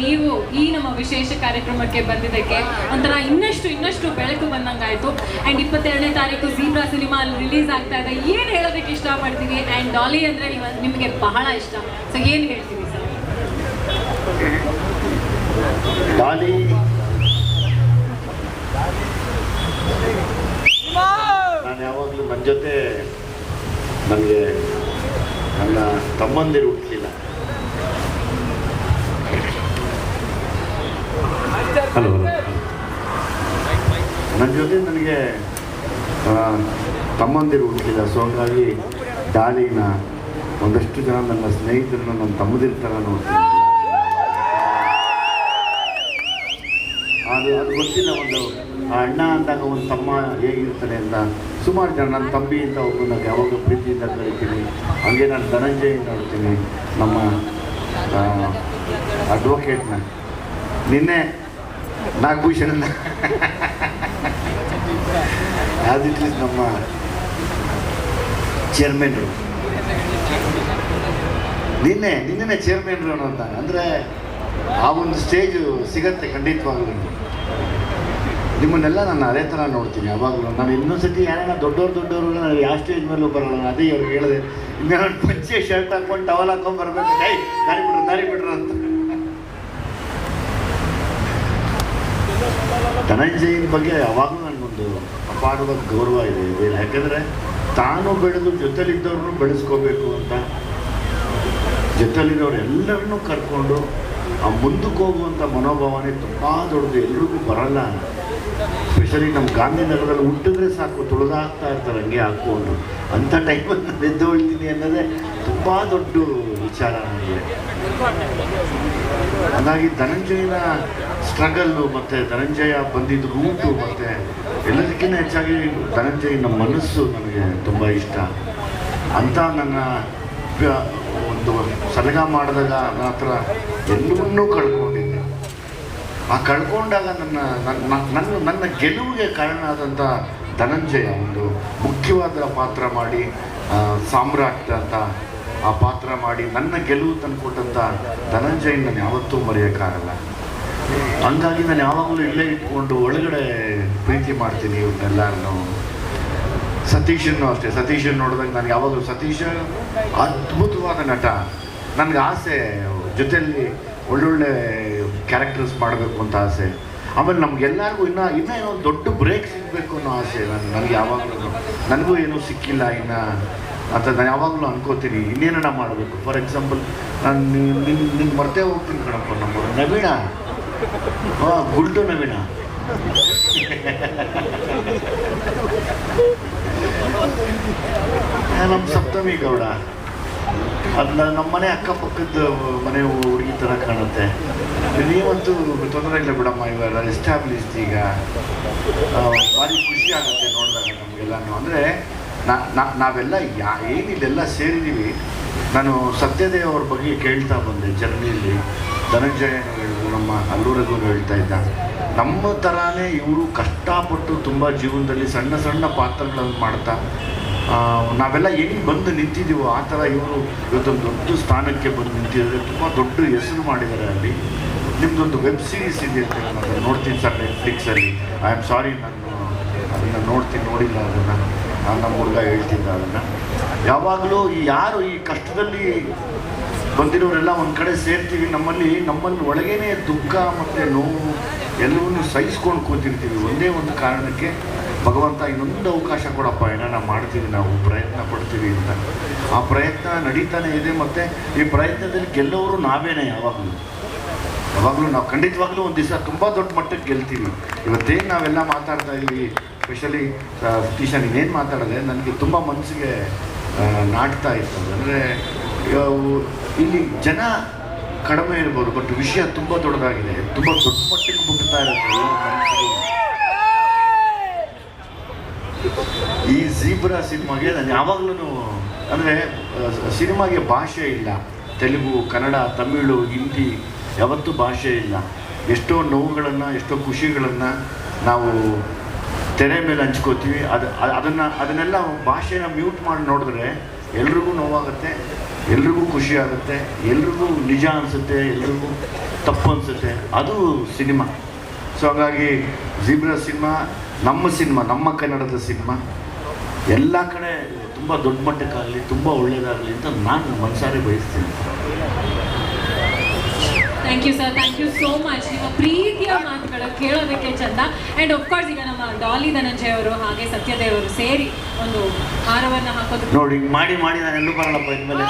ನೀವು ಈ ನಮ್ಮ ವಿಶೇಷ ಕಾರ್ಯಕ್ರಮಕ್ಕೆ ಬಂದಿದ್ದಕ್ಕೆ ಒಂಥರ ಇನ್ನಷ್ಟು ಇನ್ನಷ್ಟು ಬೆಳಕು ಬಂದಂಗಾಯ್ತು. ಆ್ಯಂಡ್ ಇಪ್ಪತ್ತೆರಡನೇ ತಾರೀಕು ಜೀಬ್ರಾ ಸಿನಿಮಾ ರಿಲೀಸ್ ಆಗ್ತಾ ಇದೆ. ಏನು ಹೇಳೋದಕ್ಕೆ ಇಷ್ಟಪಡ್ತೀವಿ ಆ್ಯಂಡ್ ಡಾಲಿ ಅಂದರೆ ನೀವು ನಿಮಗೆ ಬಹಳ ಇಷ್ಟ. ಸೊ ಏನು ಹೇಳ್ತೀವಿ ಸರ್ ಯಾವಾಗಲೂ ನನ್ನ ಜೊತೆ ನನಗೆ ನನ್ನ ತಮ್ಮಂದಿರು ಹುಟ್ಟಲಿಲ್ಲ ಹಲೋ ನನ್ನ ಜೊತೆ ನನಗೆ ತಮ್ಮಂದಿರು ಹುಟ್ಟಿದ, ಸೊ ಹಾಗಾಗಿ ಡಾಲಿನ ಒಂದಷ್ಟು ಜನ ನನ್ನ ಸ್ನೇಹಿತರನ್ನ ನನ್ನ ತಮ್ಮದಿರ ಥರ ನೋಡ್ತೀನಿ. ಅದು ಅದು ಗೊತ್ತಿಲ್ಲ ಒಂದು, ಆ ಅಣ್ಣ ಅಂದಾಗ ಒಂದು ತಮ್ಮ ಹೇಗಿರ್ತಾನೆ ಅಂತ. ಸುಮಾರು ಜನ ನನ್ನ ತಂಬಿ ಅಂತ ಒಬ್ಬನ ಯಾವಾಗ ಪ್ರೀತಿಯಿಂದ ಕರಿತೀನಿ. ಹಾಗೆ ನಾನು ಧನಂಜಯ ನೋಡ್ತೀನಿ, ನಮ್ಮ ಅಡ್ವೊಕೇಟ್ನ ನಿನ್ನೆ ನಾಗಭೂಷಣನ. ಆದಿಟ್ ನಮ್ಮ ಚೇರ್ಮನ್ರು ನಿನ್ನೆ ನಿನ್ನೆ ಚೇರ್ಮನ್ರು ಅಂತ. ಅಂದರೆ ಆ ಒಂದು ಸ್ಟೇಜು ಸಿಗತ್ತೆ ಖಂಡಿತವಾಗ್ಲೂ. ನಿಮ್ಮನ್ನೆಲ್ಲ ನಾನು ಅದೇ ಥರ ನೋಡ್ತೀನಿ ಯಾವಾಗಲೂ. ನಾನು ಇನ್ನೊಂದ್ಸತಿ ಯಾರನ್ನ ದೊಡ್ಡವ್ರು ದೊಡ್ಡವರು ನಾನು ಯಾವ ಸ್ಟೇಜ್ ಮೇಲೂ ಬರೋಲ್ಲ. ಅದೇ ಅವ್ರಿಗೆ ಹೇಳಿದೆ. ಇನ್ನು ನಾನು ಪಂಚೆ ಶರ್ಟ್ ಹಾಕೊಂಡು ಟವಲ್ ಹಾಕೊಂಡು ಬರಬೇಕು. ಕೈ ದಾರಿ ಬಿಡ್ರು ದಾರಿ ಬಿಡ್ರು ಅಂತ. ಧನಂಜಯನ ಬಗ್ಗೆ ಯಾವಾಗಲೂ ನನಗೊಂದು ಅಪಾರವಾದ ಗೌರವ ಇದೆ. ಏನು, ಯಾಕಂದರೆ ತಾನು ಬೆಳೆದು ಜೊತೆಲಿದ್ದವ್ರನ್ನೂ ಬೆಳೆಸ್ಕೋಬೇಕು ಅಂತ ಜೊತೆಲಿರೋರು ಎಲ್ಲರನ್ನೂ ಕರ್ಕೊಂಡು ಆ ಮುಂದಕ್ಕೆ ಹೋಗುವಂಥ ಮನೋಭಾವನೆ ತುಂಬ ದೊಡ್ಡದು. ಎಲ್ರಿಗೂ ಬರಲ್ಲ ಸ್ಪೆಷಲಿ ನಮ್ಮ ಗಾಂಧಿನಗರದಲ್ಲಿ ಹುಟ್ಟಿದ್ರೆ ಸಾಕು, ತುಳಿದಾಗ್ತಾ ಇರ್ತಾರೆ, ಹಂಗೆ ಹಾಕ್ಕೊಂಡು. ಅಂಥ ಟೈಮಲ್ಲಿ ಬೆದ್ದು ಹೋಗ್ತೀನಿ ಅನ್ನೋದೇ ತುಂಬ ದೊಡ್ಡ ವಿಚಾರ ನನಗೆ. ಹಾಗಾಗಿ ಧನಂಜಯನ ಸ್ಟ್ರಗಲ್ಲು ಮತ್ತು ಧನಂಜಯ ಬಂದಿದ್ದ ರೂಟು ಮತ್ತು ಎಲ್ಲದಕ್ಕಿಂತ ಹೆಚ್ಚಾಗಿ ಧನಂಜಯನ ಮನಸ್ಸು ನನಗೆ ತುಂಬ ಇಷ್ಟ. ಅಂತ ನನ್ನ ಒಂದು ಸಲಗ ಮಾಡಿದಾಗ ನನ್ನ ಹತ್ರ ಎಲ್ಲವನ್ನೂ ಕಳ್ಕೊಂಡಿದ್ದೆ. ಆ ಕಳ್ಕೊಂಡಾಗ ನನ್ನ ನನ್ನ ನನ್ನ ಗೆಲುವಿಗೆ ಕಾರಣ ಆದಂಥ ಧನಂಜಯ ಒಂದು ಮುಖ್ಯವಾದ ಪಾತ್ರ ಮಾಡಿ ಸಾಮ್ರಾಟ್ ಅಂತ ಆ ಪಾತ್ರ ಮಾಡಿ ನನ್ನ ಗೆಲುವು ತಂದುಕೊಟ್ಟಂಥ ಧನಂಜಯನ ನಾನು ಯಾವತ್ತೂ ಮರೆಯೋಕ್ಕಾಗಲ್ಲ. ಹಂಗಾಗಿ ನಾನು ಯಾವಾಗಲೂ ಇಲ್ಲೇ ಇಟ್ಕೊಂಡು ಒಳಗಡೆ ಪ್ರೀತಿ ಮಾಡ್ತೀನಿ ಇವ್ರನ್ನೆಲ್ಲರನ್ನು ಸತೀಶನ್ನು ಅಷ್ಟೇ, ಸತೀಶನ್ ನೋಡಿದಾಗ ನಾನು ಯಾವಾಗಲೂ ಸತೀಶ ಅದ್ಭುತವಾದ ನಟ. ನನಗೆ ಆಸೆ, ಜೊತೆಯಲ್ಲಿ ಒಳ್ಳೊಳ್ಳೆ ಕ್ಯಾರೆಕ್ಟರ್ಸ್ ಮಾಡಬೇಕು ಅಂತ ಆಸೆ. ಆಮೇಲೆ ನಮಗೆಲ್ಲರಿಗೂ ಇನ್ನೂ ಇನ್ನೂ ಏನೋ ದೊಡ್ಡ ಬ್ರೇಕ್ ಸಿಗಬೇಕು ಅನ್ನೋ ಆಸೆ. ನಾನು, ನನಗೆ ಯಾವಾಗಲೂ, ನನಗೂ ಏನೂ ಸಿಕ್ಕಿಲ್ಲ ಇನ್ನು. ಅಂತ ನಾನು ಯಾವಾಗಲೂ ಅನ್ಕೋತೀನಿ. ಇನ್ನೇನನ್ನ ಮಾಡಬೇಕು? ಫಾರ್ ಎಕ್ಸಾಂಪಲ್ ನಾನು ನಿನ್ನ ನಿನ್ನ ಮರ್ತೇ ಹೋಗ್ತೀನಿ ಕಣಪ್ಪ ನಮ್ಮ ನವೀಣ? ಹಾಂ ಗುಲ್ಟು ನವೀಣ. ನಮ್ಮ ಸಪ್ತಮಿ ಗೌಡ. ಅದನ್ನ ನಮ್ಮ ಮನೆ ಅಕ್ಕಪಕ್ಕದ ಮನೆ ಹುಡುಗಿ ಥರ ಕಾಣುತ್ತೆ. ನೀವಂತೂ ತೊಂದರೆ ಇಲ್ಲ ಬಿಡಮ್ಮ, ಇವಾಗ ಎಸ್ಟಾಬ್ಲಿಷ್ಡ್ ಈಗ. ಭಾರಿ ಖುಷಿ ಆಗುತ್ತೆ ನೋಡಿದಾಗ ನಮಗೆಲ್ಲನೂ. ಅಂದರೆ ನಾವೆಲ್ಲ ಯಾ ಏನಿಲ್ಲೆಲ್ಲ ಸೇರಿದ್ದೀವಿ ನಾನು ಸತ್ಯದೇವ್ ಅವ್ರ ಬಗ್ಗೆ ಕೇಳ್ತಾ ಬಂದೆ ಜರ್ನಿಯಲ್ಲಿ. ಧನಂಜಯ ಹೇಳಿದ್ರು, ನಮ್ಮ ಅಲ್ಲೂರಗೂ ಹೇಳ್ತಾ ಇದ್ದ ನಮ್ಮ ಥರಾನೇ ಇವರು ಕಷ್ಟಪಟ್ಟು ತುಂಬ ಜೀವನದಲ್ಲಿ ಸಣ್ಣ ಸಣ್ಣ ಪಾತ್ರಗಳನ್ನು ಮಾಡ್ತಾ ನಾವೆಲ್ಲ ಹೆಂಗೆ ಬಂದು ನಿಂತಿದ್ದೀವೋ ಆ ಥರ ಇವರು ಇವತ್ತೊಂದು ದೊಡ್ಡ ಸ್ಥಾನಕ್ಕೆ ಬಂದು ನಿಂತಿದ್ದಾರೆ. ತುಂಬ ದೊಡ್ಡ ಹೆಸರು ಮಾಡಿದ್ದಾರೆ ಅಲ್ಲಿ. ನಿಮ್ಮದೊಂದು ವೆಬ್ ಸೀರೀಸ್ ಇದೆ ಅಂತ ನಾನು ನೋಡ್ತೀನಿ ಸರ್ ನೆಟ್ಫ್ಲಿಕ್ಸಲ್ಲಿ ಐ ಆಮ್ ಸಾರಿ ನಾನು ಅದನ್ನು ನೋಡ್ತೀನಿ, ನೋಡಿಲ್ಲ ಅದನ್ನು. ನಾನು ನಮ್ಮ ಹುಡುಗ ಹೇಳ್ತಿದ್ದ ಅದನ್ನು. ಯಾವಾಗಲೂ ಈ ಯಾರು ಈ ಕಷ್ಟದಲ್ಲಿ ಬಂದಿರೋರೆಲ್ಲ ಒಂದು ಕಡೆ ಸೇರ್ತೀವಿ. ನಮ್ಮಲ್ಲಿ ನಮ್ಮಲ್ಲಿ ಒಳಗೇನೆ ದುಃಖ ಮತ್ತು ನೋವು ಎಲ್ಲವನ್ನೂ ಸಹಿಸ್ಕೊಂಡು ಕೂತಿರ್ತೀವಿ. ಒಂದೇ ಒಂದು ಕಾರಣಕ್ಕೆ ಭಗವಂತ ಇನ್ನೊಂದು ಅವಕಾಶ ಕೊಡಪ್ಪ ಏನಾರ ಮಾಡ್ತೀವಿ, ನಾವು ಪ್ರಯತ್ನ ಪಡ್ತೀವಿ ಅಂತ. ಆ ಪ್ರಯತ್ನ ನಡೀತಾನೆ ಇದೆ ಮತ್ತು ಈ ಪ್ರಯತ್ನದಲ್ಲಿ ಗೆಲ್ಲೋರು ನಾವೇನೆ ಯಾವಾಗಲೂ. ಯಾವಾಗಲೂ ನಾವು ಖಂಡಿತವಾಗ್ಲೂ ಒಂದು ದಿವಸ ತುಂಬ ದೊಡ್ಡ ಮಟ್ಟಕ್ಕೆ ಗೆಲ್ತೀವಿ. ಇವತ್ತೇನು ನಾವೆಲ್ಲ ಮಾತಾಡ್ತಾ ಇದ್ವಿ ಸ್ಪೆಷಲಿ ಸತೀಶ ನೀನೇನು ಮಾತಾಡಿದೆ, ನನಗೆ ತುಂಬ ಮನಸ್ಸಿಗೆ ನಾಟ್ತಾ ಇತ್ತು. ಅಂದರೆ ಇಲ್ಲಿ ಜನ ಕಡಿಮೆ ಇರ್ಬೋದು, ಬಟ್ ವಿಷಯ ತುಂಬ ದೊಡ್ಡದಾಗಿದೆ. ತುಂಬ ದೊಡ್ಡ ಮಟ್ಟಿಗೆ ಮುಟ್ತಾ ಇರುತ್ತೆ. ಈ ಜೀಬ್ರಾ ಸಿನಿಮಾಗೆ ನಾನು ಯಾವಾಗಲೂ ಅಂದರೆ ಸಿನಿಮಾಗೆ ಭಾಷೆ ಇಲ್ಲ. ತೆಲುಗು, ಕನ್ನಡ, ತಮಿಳು, ಹಿಂದಿ, ಯಾವತ್ತೂ ಭಾಷೆ ಇಲ್ಲ. ಎಷ್ಟೋ ನೋವುಗಳನ್ನು, ಎಷ್ಟೋ ಖುಷಿಗಳನ್ನು ನಾವು ತೆರೆ ಮೇಲೆ ಹಂಚ್ಕೋತೀವಿ. ಅದು ಅದನ್ನು, ಅದನ್ನೆಲ್ಲ ಭಾಷೆನ ಮ್ಯೂಟ್ ಮಾಡಿ ನೋಡಿದ್ರೆ ಎಲ್ರಿಗೂ ನೋವಾಗುತ್ತೆ, ಎಲ್ರಿಗೂ ಖುಷಿ ಆಗುತ್ತೆ, ಎಲ್ರಿಗೂ ನಿಜ ಅನಿಸುತ್ತೆ, ಎಲ್ರಿಗೂ ತಪ್ಪು ಅನಿಸುತ್ತೆ. ಅದು ಸಿನಿಮಾ. ಸೊ, ಹಾಗಾಗಿ ಜೀಬ್ರಾ ಸಿನಿಮಾ ನಮ್ಮ ಸಿನಿಮಾ ನಮ್ಮ ಕನ್ನಡದ ಸಿನಿಮಾ ಎಲ್ಲ ಕಡೆ ತುಂಬ ದೊಡ್ಡ ಮಟ್ಟಕ್ಕಾಗಲಿ ತುಂಬ ಒಳ್ಳೆಯದಾಗಲಿ ಅಂತ ನಾನು ಮನಸಾರೆ ಬಯಸ್ತೀನಿ. Thank you sir thank you so much ನಿಮ್ಮ ಪ್ರೀತಿಯ ಮಾತುಗಳು ಕೇಳೋದಕ್ಕೆ ಚಂದ. ಆ್ಯಂಡ್ ಕೋರ್ಸ್ ಈಗ ನಮ್ಮ ಡಾಲಿ ಧನಂಜಯ ಅವರು ಹಾಗೆ ಸತ್ಯದೇವ್ ಅವರು ಸೇರಿ ಒಂದು ಹಾರವನ್ನು ಹಾಕೋದು. ನೋಡಿ ಮಾಡಿ ಮಾಡಿ ನಾನು ಎಲ್ಲೂ ಬರಲ್ಲಪ್ಪ ಇನ್ಮೇಲೆ.